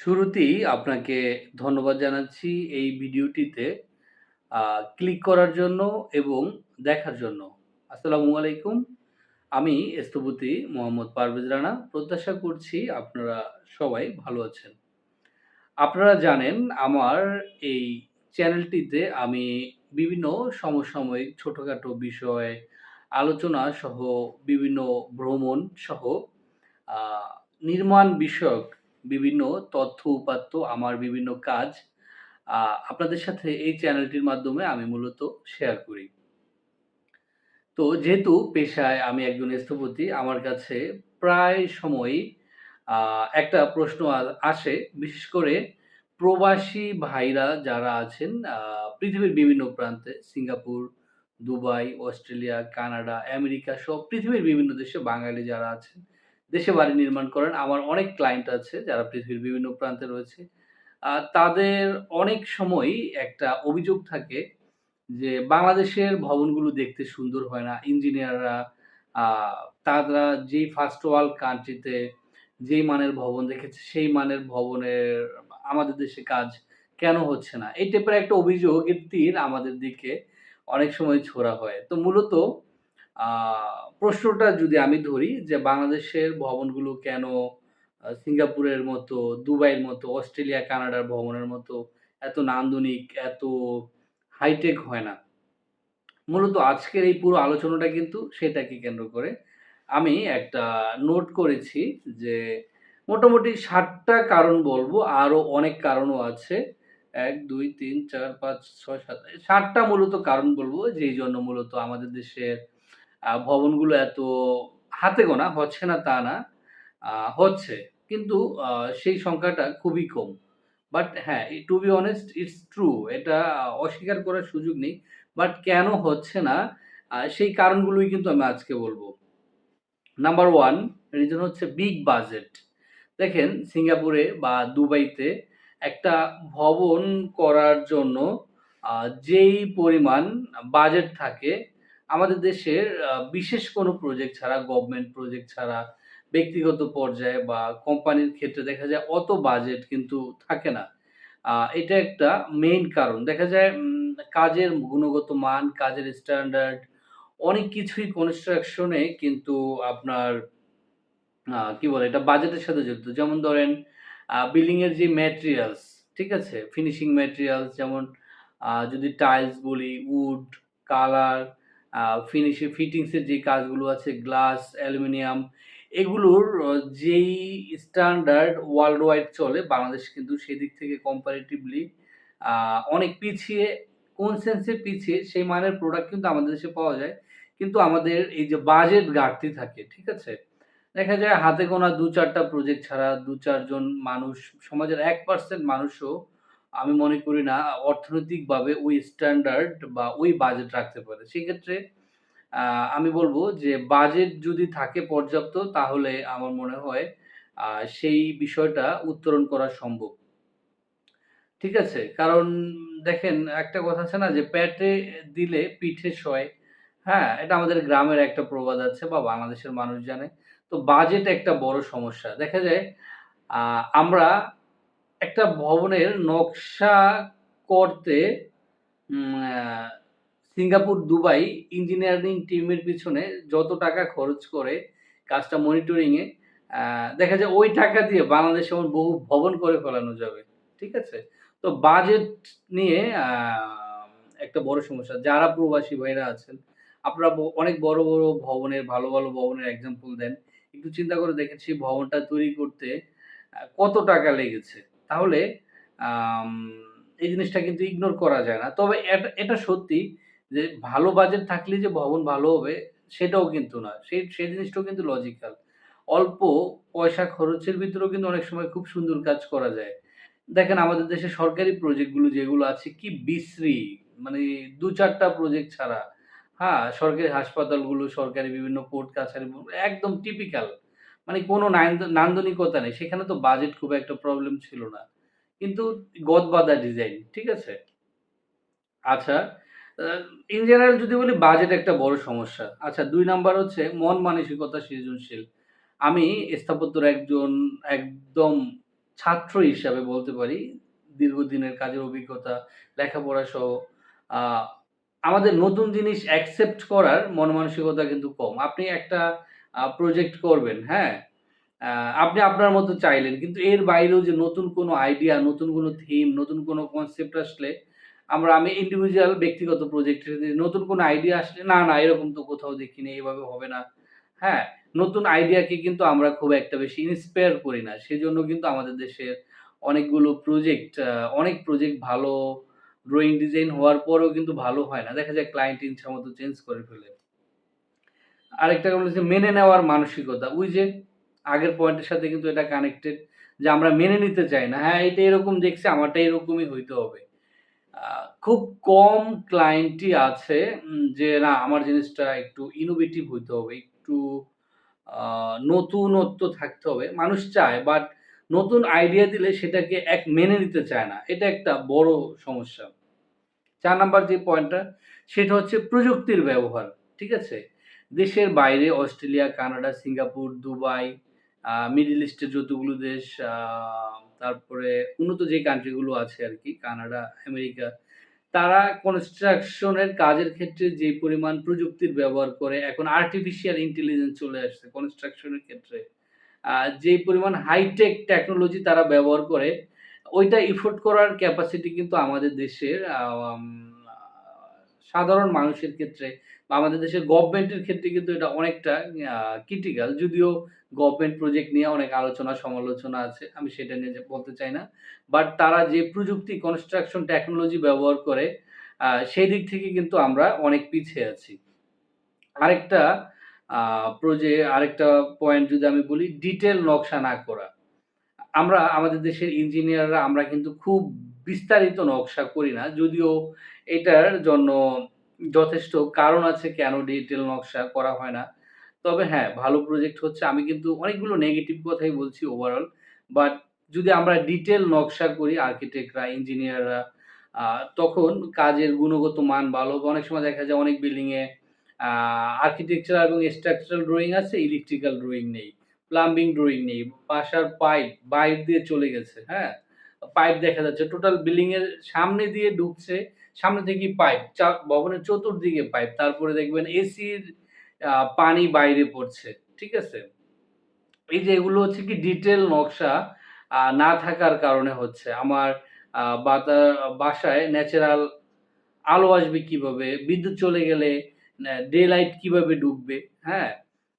শুরুতেই আপনাকে ধন্যবাদ জানাচ্ছি এই ভিডিওটিতে ক্লিক করার জন্য এবং দেখার জন্য। আসসালামু আলাইকুম। আমি স্থপতি মোহাম্মদ পারভেজ রানা। প্রত্যাশা করছি আপনারা সবাই ভালো আছেন। আপনারা জানেন আমার এই চ্যানেলটিতে আমি বিভিন্ন সমসাময়িক ছোটোখাটো বিষয়, আলোচনা সহ বিভিন্ন ভ্রমণ সহ নির্মাণ বিষয়ক বিভিন্ন তথ্য উপাত্ত আমার বিভিন্ন কাজ আপনাদের সাথে এই চ্যানেলটির মাধ্যমে আমি মূলত শেয়ার করি। তো যেহেতু পেশায় আমি একজন স্থপতি, আমার কাছে প্রায় সময়ই একটা প্রশ্ন আসে বিশেষ করে প্রবাসী ভাইরা যারা আছেন পৃথিবীর বিভিন্ন প্রান্তে Singapore, Dubai, Australia, Canada, America সব পৃথিবীর বিভিন্ন দেশে বাঙালি যারা আছেন, দেশে বাড়ি নির্মাণ করেন। আমার অনেক ক্লায়েন্ট আছে যারা পৃথিবীর বিভিন্ন প্রান্তে রয়েছে। তাদের অনেক সময় একটা অভিযোগ থাকে যে বাংলাদেশের ভবনগুলো দেখতে সুন্দর হয় না। ইঞ্জিনিয়াররা তারা যেই ফার্স্ট ওয়ার্ল্ড কান্ট্রিতে যেই মানের ভবন দেখেছে সেই মানের ভবনের আমাদের দেশে কাজ কেন হচ্ছে না? এই টাইপের একটা অভিযোগের তীর আমাদের দিকে অনেক সময় ছোড়া হয়। তো মূলত প্রশ্নটা যদি আমি ধরি যে বাংলাদেশের ভবনগুলো কেন সিঙ্গাপুরের মতো, দুবাইয়ের মতো, অস্ট্রেলিয়া, কানাডার ভবনের মতো এত নান্দনিক, এত হাইটেক হয় না? মূলত আজকের এই পুরো আলোচনাটা কিন্তু সেটাকে কেন্দ্র করে। আমি একটা নোট করেছি যে মোটামুটি ৭ টা কারণ বলব, আরও অনেক কারণও আছে। ১, ২, ৩, ৪, ৫, ৬, ৭ এই ৭ টা মূলত কারণ বলব যেই জন্য মূলত আমাদের দেশের ভবনগুলো এত হাতে গোনা, হচ্ছে না তা না। হচ্ছে। কিন্তু সেই সংখ্যাটা খুবই কম। বাট হ্যাঁ, to be honest it's true এটা অস্বীকার করার সুযোগ নেই। বাট কেন হচ্ছে না সেই কারণগুলোই কিন্তু আমি আজকে বলব নাম্বার ওয়ান রিজন হচ্ছে বিগ বাজেট। দেখেন সিঙ্গাপুরে বা দুবাইতে একটা ভবন করার জন্য যেই পরিমাণ বাজেট থাকে আমাদের দেশের বিশেষ কোনো প্রজেক্ট ছাড়া, গভর্নমেন্ট প্রজেক্ট ছাড়া ব্যক্তিগত পর্যায়ে বা কোম্পানির ক্ষেত্রে দেখা যায় অত বাজেট কিন্তু থাকে না। এটা একটা মেইন কারণ। দেখা যায় কাজের গুণগত মান, কাজের স্ট্যান্ডার্ড অনেক কিছুই কনস্ট্রাকশনে কিন্তু আপনার কি বলে এটা বাজেটের সাথে যুক্ত যেমন ধরেন আ বিল্ডিং এর যে ম্যাটেরিয়ালস, ঠিক আছে? ফিনিশিং ম্যাটেরিয়ালস যেমন যদি টাইলস বলি, উড, কালার, ফিনিশে ফিটিংসের যে কাজগুলো আছে, গ্লাস, অ্যালুমিনিয়াম এগুলোর যেই স্ট্যান্ডার্ড ওয়ার্ল্ড ওয়াইড চলে, বাংলাদেশ কিন্তু সেদিক থেকে কম্পারেটিভলি অনেক পিছিয়ে। কোন সেন্সে পিছিয়ে? সেই মানের প্রোডাক্ট কিন্তু আমাদের দেশে পাওয়া যায়। কিন্তু আমাদের এই যে বাজেট ঘাটতি থাকে, ঠিক আছে? দেখা যায় হাতে গোনা ২-৪ টা প্রজেক্ট ছাড়া দু চারজন মানুষ সমাজের এক পার্সেন্ট মানুষও আমি মনে করি না, অর্থনৈতিকভাবে ওই স্ট্যান্ডার্ড বা ওই বাজেট রাখতে পারে। সেক্ষেত্রে আমি বলব যে বাজেট যদি থাকে পর্যাপ্ত, তাহলে আমার মনে হয় সেই বিষয়টা উত্তরণ করা সম্ভব। ঠিক আছে? কারণ দেখেন, একটা কথা আছে না যে পেটে দিলে পিঠে সয়। হ্যাঁ? এটা আমাদের গ্রামের একটা প্রবাদ আছে বা বাংলাদেশের মানুষ জানে। তো বাজেট একটা বড় সমস্যা। দেখা যায় আমরা একটা ভবনের নকশা করতে সিঙ্গাপুর, দুবাই ইঞ্জিনিয়ারিং টিমের পিছনে যত টাকা খরচ করে কাজটা মনিটরিং এ দেখা যায় ওই টাকা দিয়ে বাংলাদেশে এমন বহু ভবন করে ফেলানো যাবে। ঠিক আছে? তো বাজেট নিয়ে একটা বড় সমস্যা। যারা প্রবাসী ভাইরা আছেন, আপনারা অনেক বড়, বড় ভবনের ভালো, ভালো ভবনের এক্সাম্পল দেন। একটু চিন্তা করে সেই ভবনটা তৈরি করতে কত টাকা লেগেছে। তাহলে এই জিনিসটা কিন্তু ইগনোর করা যায় না। তবে এট সত্যি যে ভালো বাজেট থাকলেই যে ভবন ভালো হবে সেটাও কিন্তু না। সেই সেই জিনিসটাও কিন্তু লজিক্যাল। অল্প পয়সা খরচের ভিতরেও কিন্তু অনেক সময় খুব সুন্দর কাজ করা যায়। দেখেন আমাদের দেশে সরকারি প্রজেক্টগুলো যেগুলো আছে কি বিশ্রী! মানে দু চারটা প্রজেক্ট ছাড়া। হ্যাঁ? সরকারি হাসপাতালগুলো, সরকারি বিভিন্ন কোর্ট কাছারি একদম টিপিক্যাল। মানে কোনো নান্দনিকতা নেই। সেখানে তো বাজেট খুব একটা প্রবলেম ছিল না। কিন্তু গদবাঁধা ডিজাইন। ঠিক আছে? আচ্ছা, ইন জেনারেল যদি বলি বাজেট একটা বড় সমস্যা। আচ্ছা দুই নাম্বার হচ্ছে মন মানসিকতা সৃজনশীল। আমি স্থাপত্যর একজন একদম ছাত্র হিসাবে বলতে পারি দীর্ঘদিনের কাজের অভিজ্ঞতা, লেখাপড়া সহ আমাদের নতুন জিনিস অ্যাকসেপ্ট করার মন মানসিকতা কিন্তু কম। আপনি একটা প্রজেক্ট করবেন, হ্যাঁ? আপনি আপনার মতো চাইলেন। কিন্তু এর বাইরেও যে নতুন কোনো আইডিয়া, নতুন কোনো থিম, নতুন কোনো কনসেপ্ট আসলে আমরা আমি ইন্ডিভিজুয়াল ব্যক্তিগত প্রজেক্টের নতুন কোনো আইডিয়া আসলে না, না এরকম তো কোথাও দেখিনি, এভাবে হবে না। হ্যাঁ? নতুন আইডিয়াকে কিন্তু আমরা খুব একটা বেশি ইন্সপায়ার করি না। সেজন্য কিন্তু আমাদের দেশের অনেকগুলো প্রজেক্ট অনেক প্রজেক্ট ভালো ড্রয়িং ডিজাইন হওয়ার পরেও কিন্তু ভালো হয় না। দেখা যায় ক্লায়েন্ট ইচ্ছামত চেঞ্জ করে ফেলে। আরেকটা হচ্ছে মেনে নেওয়ার মানসিকতা। ওই যে আগের পয়েন্টের সাথে কিন্তু এটা কানেক্টেড যে আমরা মেনে নিতে চাই না। হ্যাঁ, এটা এরকম দেখছি আমারটা এরকমই হইতে হবে। খুব কম ক্লায়েন্টই আছে যে না আমার জিনিসটা একটু ইনোভেটিভ হইতে হবে। একটু নতুনত্ব থাকতে হবে। মানুষ চায় বাট নতুন আইডিয়া দিলে সেটাকে এক মেনে নিতে চায় না। এটা একটা বড় সমস্যা। চার নাম্বার যে পয়েন্টটা সেটা হচ্ছে প্রযুক্তির ব্যবহার। ঠিক আছে? দেশের বাইরে Australia, Canada, Singapore, Dubai, middle ইস্টের যতগুলো দেশ তারপরে উন্নত যে কান্ট্রিগুলো আছে আর কি কানাডা, আমেরিকা, তারা কনস্ট্রাকশনের কাজের ক্ষেত্রে যে পরিমাণ প্রযুক্তির ব্যবহার করে এখন আর্টিফিশিয়াল ইন্টেলিজেন্স চলে আসছে কনস্ট্রাকশনের ক্ষেত্রে। যে পরিমাণ হাইটেক টেকনোলজি তারা ব্যবহার করে, ওইটা এফোর্ড করার ক্যাপাসিটি কিন্তু আমাদের দেশের সাধারণ মানুষের ক্ষেত্রে বা আমাদের দেশের গভর্নমেন্টের ক্ষেত্রে কিন্তু এটা অনেকটা ক্রিটিক্যাল। যদিও গভর্নমেন্ট প্রজেক্ট নিয়ে অনেক আলোচনা, সমালোচনা আছে। আমি সেটা নিয়ে বলতে চাই না। বাট তারা যে প্রযুক্তি কনস্ট্রাকশন টেকনোলজি ব্যবহার করে সেই দিক থেকে কিন্তু আমরা অনেক পিছিয়ে আছি। আরেকটা প্রজে আরেকটা পয়েন্ট যদি আমি বলি ডিটেল নকশা না করা। আমরা, আমাদের দেশের ইঞ্জিনিয়াররা আমরা কিন্তু খুব বিস্তারিত নকশা করি না। যদিও এটার জন্য যথেষ্ট কারণ আছে কেন ডিটেইল নকশা করা হয় না। তবে হ্যাঁ, ভালো প্রজেক্ট হচ্ছে আমি কিন্তু অনেকগুলো নেগেটিভ কথাই বলছি ওভারঅল। বাট যদি আমরা ডিটেল নকশা করি আর্কিটেক্টরা, ইঞ্জিনিয়াররা তখন কাজের গুণগত মান ভালো। অনেক সময় দেখা যায় অনেক বিল্ডিংয়ে আর্কিটেকচার এবং স্ট্রাকচারাল ড্রয়িং আছে, ইলেকট্রিক্যাল ড্রয়িং নেই। প্লাম্বিং ড্রয়িং নেই। বাসার পাইপ বাইর দিয়ে চলে গেছে, হ্যাঁ? পাইপ দেখা যাচ্ছে। টোটাল বিল্ডিংয়ের সামনে দিয়ে ঢুকছে, সামনে থেকেই পাইপ। ভবনের চতুর্দিকে পাইপ। তারপরে দেখবেন এসির পানি বাইরে পড়ছে। ঠিক আছে? এই যে এগুলো হচ্ছে কি ডিটেল নকশা না থাকার কারণে হচ্ছে। আমার বাসায় ন্যাচারাল আলো আসবে কীভাবে? বিদ্যুৎ চলে গেলে ডে লাইট কীভাবে ঢুকবে? হ্যাঁ?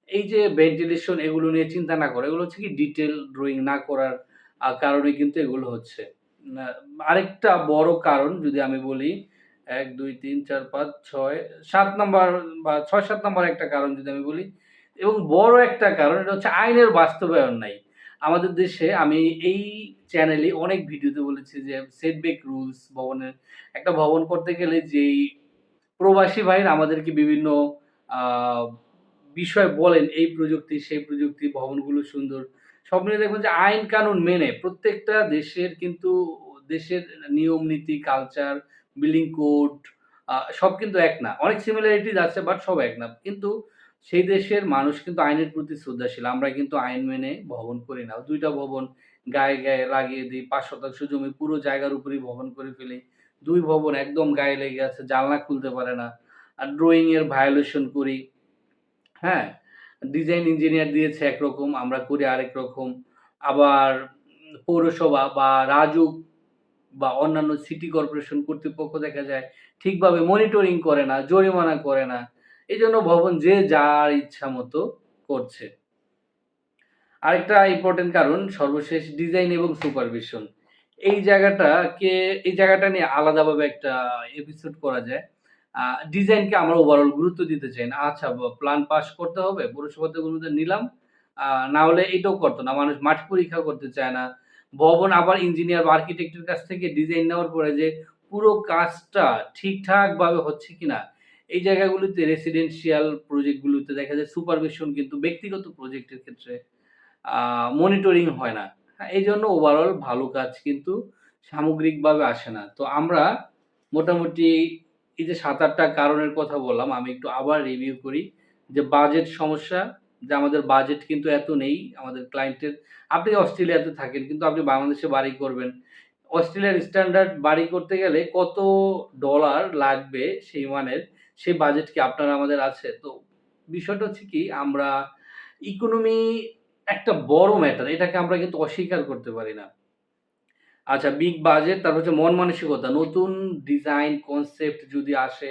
এই যে ভেন্টিলেশন এগুলো নিয়ে চিন্তা না করে, এগুলো হচ্ছে কি ডিটেল ড্রয়িং না করার কারণে কিন্তু এগুলো হচ্ছে। আরেকটা বড় কারণ যদি আমি বলি এক দুই তিন চার পাঁচ ছয় সাত নম্বর বা ছয় সাত নম্বর একটা কারণ যদি আমি বলি এবং বড় একটা কারণ এটা হচ্ছে আইনের বাস্তবায়ন নাই। আমাদের দেশে আমি এই চ্যানেলে অনেক ভিডিওতে বলেছি যে সেটব্যাক রুলস ভবনের একটা ভবন করতে গেলে যেই প্রবাসী ভাইরা আমাদেরকে বিভিন্ন বিষয় বলেন এই প্রযুক্তি, সেই প্রযুক্তি, ভবনগুলো সুন্দর। সব মিলিয়ে দেখবেন যে আইন কানুন মেনে প্রত্যেকটা দেশের কিন্তু দেশের নিয়ম নীতি, কালচার, বিল্ডিং কোড সব কিন্তু এক না। অনেক সিমিলারিটিজ আছে বাট সব এক না। কিন্তু সেই দেশের মানুষ কিন্তু আইনের প্রতি শ্রদ্ধাশীল। আমরা কিন্তু আইন মেনে ভবন করি না। দুইটা ভবন গায়ে, গায়ে লাগিয়ে দিই। পাঁচ শতাংশ জমি পুরো জায়গার উপরেই ভবন করে ফেলি। দুই ভবন একদম গায়ে লেগে আছে। জানলা খুলতে পারে না। আর ড্রইং এর ভায়োলেশন করি। হ্যাঁ? ডিজাইন ইঞ্জিনিয়ার দিয়েছে একরকম, আমরা করি আরেক রকম। আবার পৌরসভা বা রাজউক বা অন্যান্য সিটি কর্পোরেশন কর্তৃপক্ষ দেখা যায় ঠিকভাবে মনিটরিং করে না, জরিমানা করে না। এই জন্য ভবন যে যার ইচ্ছা মতো করছে। আরেকটা ইম্পোর্টেন্ট কারণ সর্বশেষ ডিজাইন এবং সুপারভিশন। এই জায়গাটাকে এই জায়গাটা নিয়ে আলাদাভাবে একটা এপিসোড করা যায়। ডিজাইনকে আমরা ওভারঅল গুরুত্ব দিতে চাই না। আচ্ছা প্ল্যান পাস করতে হবে, পৌরসভাতে নিলাম। না হলে এটাও করতো না। মানুষ মাটি পরীক্ষা করতে চায় না। ভবন আবার ইঞ্জিনিয়ার বা আর্কিটেক্টের কাছ থেকে ডিজাইন নেওয়ার পরে যে পুরো কাজটা ঠিকঠাকভাবে হচ্ছে কিনা, এই জায়গাগুলিতে রেসিডেন্সিয়াল প্রজেক্ট গুলোতে দেখা যায় সুপারভিশন কিন্তু ব্যক্তিগত প্রজেক্টের ক্ষেত্রে মনিটরিং হয় না। হ্যাঁ? জন্য ওভারঅল ভালো কাজ কিন্তু সামগ্রিকভাবে আসে না। তো আমরা মোটামুটি এই যে ৭-৮ টা কারণের কথা বললাম, আমি একটু আবার রিভিউ করি যে বাজেট সমস্যা, যে আমাদের বাজেট কিন্তু এত নেই আমাদের ক্লায়েন্টের আপনি অস্ট্রেলিয়াতে থাকেন কিন্তু আপনি বাংলাদেশে বাড়ি করবেন। অস্ট্রেলিয়ার স্ট্যান্ডার্ড বাড়ি করতে গেলে কত ডলার লাগবে সেই মানের সেই বাজেট কি আপনার আমাদের আছে? তো বিষয়টা হচ্ছে কি আমরা ইকোনমি একটা বড় ম্যাটার এটাকে আমরা কিন্তু অস্বীকার করতে পারি না। আচ্ছা বিগ বাজেট তারপর হচ্ছে মন মানসিকতা। নতুন ডিজাইন কনসেপ্ট যদি আসে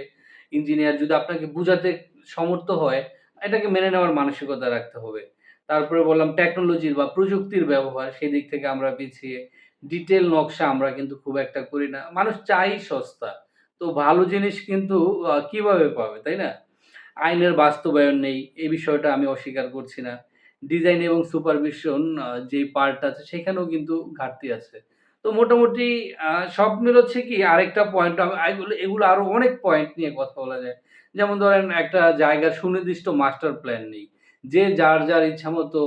ইঞ্জিনিয়ার যদি আপনাকে বুঝাতে সমর্থ হয়, এটাকে মেনে নেওয়ার মানসিকতা রাখতে হবে। তারপরে বললাম টেকনোলজির বা প্রযুক্তির ব্যবহার, সেই দিক থেকে আমরা পিছিয়ে। ডিটেল নকশা আমরা কিন্তু খুব একটা করি না। মানুষ চাই সস্তা। তো ভালো জিনিস কিন্তু কীভাবে পাবে, তাই না? আইনের বাস্তবায়ন নেই, এই বিষয়টা আমি অস্বীকার করছি না। ডিজাইন এবং সুপারভিশন যে পার্ট আছে, সেখানেও কিন্তু ঘাটতি আছে। তো মোটামুটি সব মিলচ্ছে কি আরেকটা পয়েন্ট এগুলো আরও অনেক পয়েন্ট নিয়ে কথা বলা যায়। যেমন ধরেন একটা জায়গার সুনির্দিষ্ট মাস্টার প্ল্যান নেই। যে যার যার ইচ্ছা মতো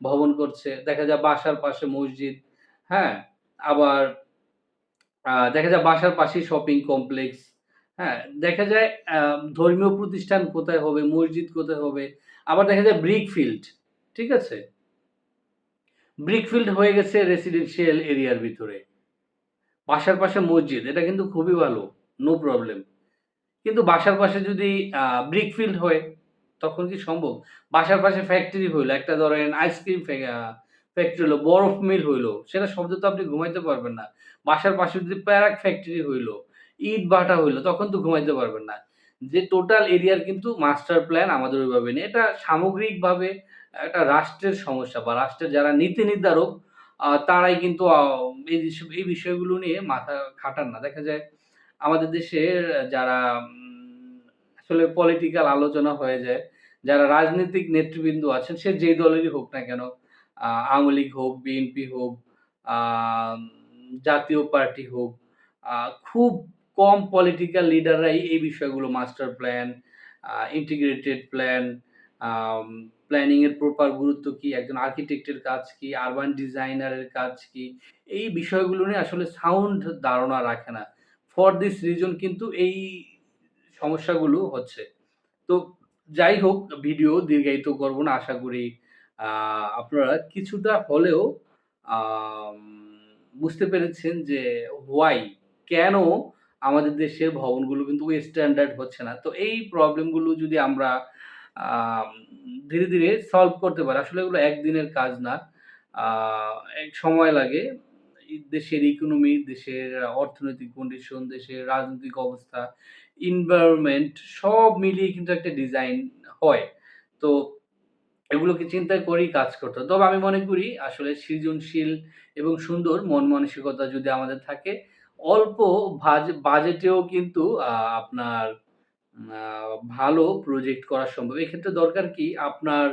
ভবন করছে। দেখা যায় বাসার পাশে মসজিদ হ্যাঁ? আবার দেখা যায় বাসার পাশেই শপিং কমপ্লেক্স হ্যাঁ? দেখা যায় ধর্মীয় প্রতিষ্ঠান কোথায় হবে? মসজিদ কোথায় হবে? আবার দেখা যায় ব্রিক ফিল্ড ঠিক আছে? ব্রিক ফিল্ড হয়ে গেছে রেসিডেন্সিয়াল এরিয়ার ভিতরে। বাসার পাশে মসজিদ, এটা কিন্তু খুবই ভালো নো প্রবলেম কিন্তু বাসার পাশে যদি ব্রিকফিল্ড হয়, তখন কি সম্ভব? বাসার পাশে ফ্যাক্টরি হইল, একটা ধরেন আইসক্রিম ফ্যাক্টরি হলো বরফ মিল হইল, সেটা শব্দ তো আপনি ঘুমাইতে পারবেন না। বাসার পাশে যদি প্যারাক ফ্যাক্টরি হইল, ইট ভাটা হইল, তখন তো ঘুমাইতে পারবেন না। যে টোটাল এরিয়ার কিন্তু মাস্টার প্ল্যান আমাদের ওইভাবে নেই। এটা সামগ্রিকভাবে একটা রাষ্ট্রের সমস্যা বা রাষ্ট্রের যারা নীতি নির্ধারক তারাই কিন্তু এই এই বিষয়গুলো নিয়ে মাথা খাটান না। দেখা যায় আমাদের দেশের যারা আসলে পলিটিক্যাল আলোচনা হয়ে যায়, যারা রাজনৈতিক নেতৃবৃন্দ আছেন, সে যেই দলেরই হোক না কেন আওয়ামী লীগ হোক বিএনপি হোক জাতীয় পার্টি হোক খুব কম পলিটিক্যাল লিডাররাই এই বিষয়গুলো master plan integrated plan planning এর প্রপার গুরুত্ব কি? একজন আর্কিটেক্টের কাজ কি? আরবান ডিজাইনারের কাজ কি? এই বিষয়গুলো নিয়ে আসলে সাউন্ড ধারণা রাখে না। ফর দিস রিজন কিন্তু এই সমস্যাগুলো হচ্ছে। তো যাই হোক ভিডিও দীর্ঘায়িত করব না আশা করি আপনারা কিছুটা হলেও বুঝতে পেরেছেন যে হোয়াই কেন আমাদের দেশের ভবনগুলো কিন্তু স্ট্যান্ডার্ড হচ্ছে না। তো এই প্রবলেমগুলো যদি আমরা আম, ধীরে ধীরে সলভ করতে পারে। আসলে এগুলো একদিনের কাজ না। এক সময় লাগে। দেশের ইকোনমি দেশের অর্থনৈতিক কন্ডিশন দেশের রাজনৈতিক অবস্থা এনভায়রনমেন্ট সব মিলিয়ে কিন্তু একটা ডিজাইন হয়। তো এগুলোকে চিন্তা করেই কাজ করতে তবে আমি মনে করি আসলে সৃজনশীল এবং সুন্দর মন মানসিকতা যদি আমাদের থাকে, অল্প বাজেটেও কিন্তু আপনার ভালো প্রজেক্ট করা সম্ভব। এক্ষেত্রে দরকার কি? আপনার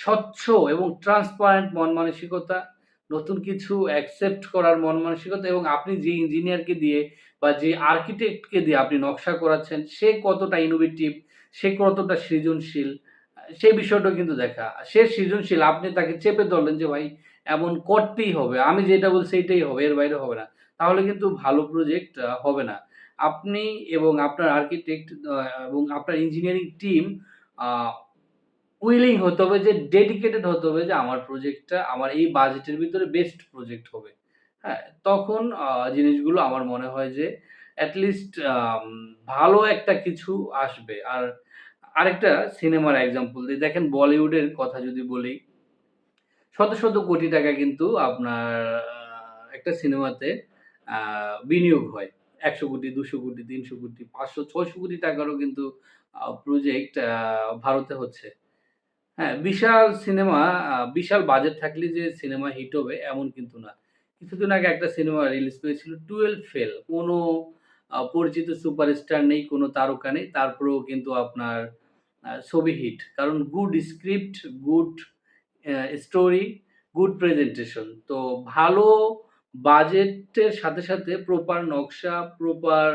স্বচ্ছ এবং ট্রান্সপারেন্ট মন মানসিকতা, নতুন কিছু অ্যাকসেপ্ট করার মন মানসিকতা এবং আপনি যে ইঞ্জিনিয়ারকে দিয়ে বা যে আর্কিটেক্টকে দিয়ে আপনি নকশা করাচ্ছেন, সে কতটা ইনোভেটিভ সে কতটা সৃজনশীল, সেই বিষয়টা কিন্তু দেখা। সে সৃজনশীল, আপনি তাকে চেপে ধরলেন যে, ভাই, এমন করতেই হবে। আমি যেটা বলছি এটাই হবে, এর বাইরে হবে না। তাহলে কিন্তু ভালো প্রজেক্ট হবে না। আপনি এবং আপনার আর্কিটেক্ট এবং আপনার ইঞ্জিনিয়ারিং টিম উইলিং হতে হবে যে ডেডিকেটেড হতে হবে যে আমার প্রজেক্টটা আমার এই বাজেটের ভিতরে বেস্ট প্রজেক্ট হবে। হ্যাঁ তখন জিনিসগুলো আমার মনে হয় যে অ্যাটলিস্ট ভালো একটা কিছু আসবে। আর আরেকটা সিনেমার এক্সাম্পল দিই দেখেন বলিউডের কথা যদি বলি, শত শত কোটি টাকা কিন্তু আপনার একটা সিনেমাতে বিনিয়োগ হয়। একশো কোটি, দুশো কোটি, তিনশো কোটি, পাঁচশো, ছয়শো কোটি টাকারও কিন্তু প্রজেক্ট ভারতে হচ্ছে। হ্যাঁ বিশাল সিনেমা বিশাল বাজেট থাকলে যে সিনেমা হিট হবে এমন কিন্তু না। কিছুদিন আগে একটা সিনেমা রিলিজ পেয়েছিল টুয়েলভ ফেল কোনো পরিচিত সুপারস্টার নেই, কোনো তারকা নেই, তারপরেও কিন্তু আপনার ছবি হিট কারণ good script good story good presentation তো ভালো বাজেটের সাথে সাথে প্রপার নকশা proper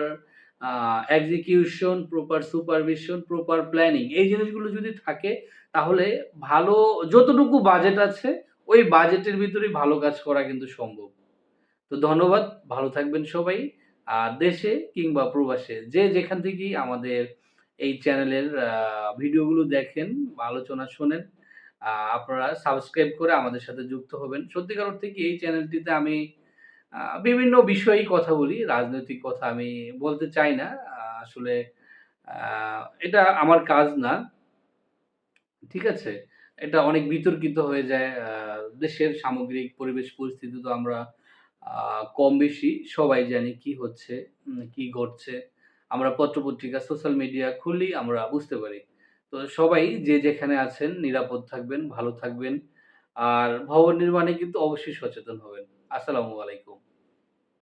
execution proper supervision proper planning এই জিনিসগুলো যদি থাকে তাহলে ভালো যতটুকু বাজেট আছে ওই বাজেটের ভিতরেই ভালো কাজ করা কিন্তু সম্ভব তো ধন্যবাদ, ভালো থাকবেন সবাই আর দেশে কিংবা প্রবাসে যে যেখান থেকেই আমাদের এই চ্যানেলের ভিডিওগুলো দেখেন বা আলোচনা শোনেন আপনারা সাবস্ক্রাইব করে আমাদের সাথে যুক্ত হবেন। সত্যিকার অর্থে কি এই চ্যানেলটিতে আমি বিভিন্ন বিষয়েই কথা বলি। রাজনৈতিক কথা আমি বলতে চাই না। আসলে এটা আমার কাজ না। ঠিক আছে? এটা অনেক বিতর্কিত হয়ে যায়। দেশের সামগ্রিক পরিবেশ পরিস্থিতি তো আমরা কম-বেশি সবাই জানি কি হচ্ছে, কি ঘটছে। আমরা পত্র-পত্রিকা, সোশ্যাল মিডিয়া খুললেই আমরা বুঝতে পারি। তো সবাই যে যেখানে আছেন নিরাপদ থাকবেন, ভালো থাকবেন। আর ভবন নির্মাণে কিন্তু অবশ্যই সচেতন হবেন। আসসালামু আলাইকুম।